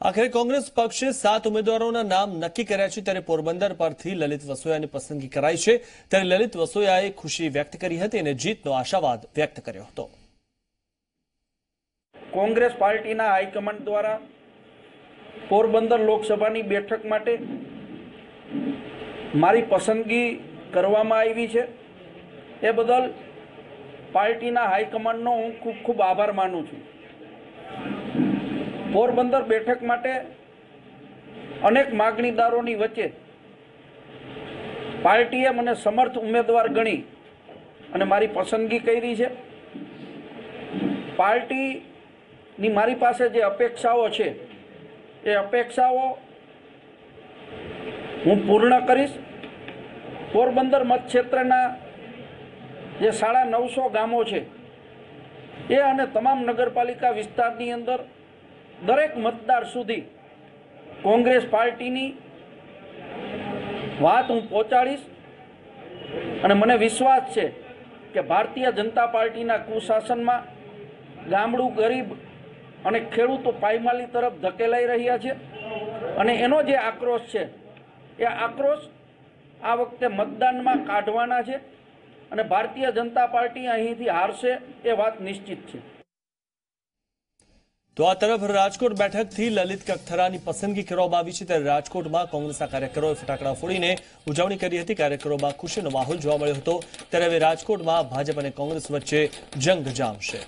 આખરે કોંગ્રેસ પક્ષે સાત ઉમેદવારોના નામ નક્કી કર્યા છે ત્યારે પોરબંદર પરથી લલિત વસોયાની પસંદગી કરાઈ છે. ત્યારે લલિત વસોયાએ ખુશી વ્યક્ત કરી હતી અને જીતનો આશાવાદ વ્યક્ત કર્યો હતો. કોંગ્રેસ પાર્ટીના હાઈકમાન્ડ દ્વારા પોરબંદર લોકસભાની બેઠક માટે મારી પસંદગી કરવામાં આવી છે. એ બદલ પાર્ટીના હાઈકમાન્ડનો હું ખૂબ ખૂબ આભાર માનું છું. પોરબંદર બેઠક માટે અનેક માગણીદારોની વચ્ચે પાર્ટીએ મને સમર્થ ઉમેદવાર ગણી અને મારી પસંદગી કરી છે. પાર્ટીની મારી પાસે જે અપેક્ષાઓ છે, એ અપેક્ષાઓ હું પૂર્ણ કરીશ. પોરબંદર મતક્ષેત્રના જે સાડા નવસો ગામો છે એ અને તમામ નગરપાલિકા વિસ્તારની અંદર દરેક મતદાર સુધી કોંગ્રેસ પાર્ટીની વાત હું પહોંચાડીશ. અને મને વિશ્વાસ છે કે ભારતીય જનતા પાર્ટીના કુશાસનમાં ગામડું ગરીબ અને ખેડૂતો પાયમાલી તરફ ધકેલાઈ રહ્યા છે. અને એનો જે આક્રોશ છે, એ આક્રોશ આ વખતે મતદાનમાં કાઢવાના છે. અને ભારતીય જનતા પાર્ટી અહીંથી હારશે એ વાત નિશ્ચિત છે. તો આ તરફ રાજકોટ બેઠકથી લલિત કગથરાની પસંદગી કરવામાં આવી છે ત્યારે રાજકોટમાં કોંગ્રેસના કાર્યકરોએ ફટાકડા ફોડીને ઉજવણી કરી હતી. કાર્યકરોમાં ખુશીનો માહોલ જોવા મળ્યો હતો. ત્યારે હવે રાજકોટમાં ભાજપ અને કોંગ્રેસ વચ્ચે જંગ જામશે.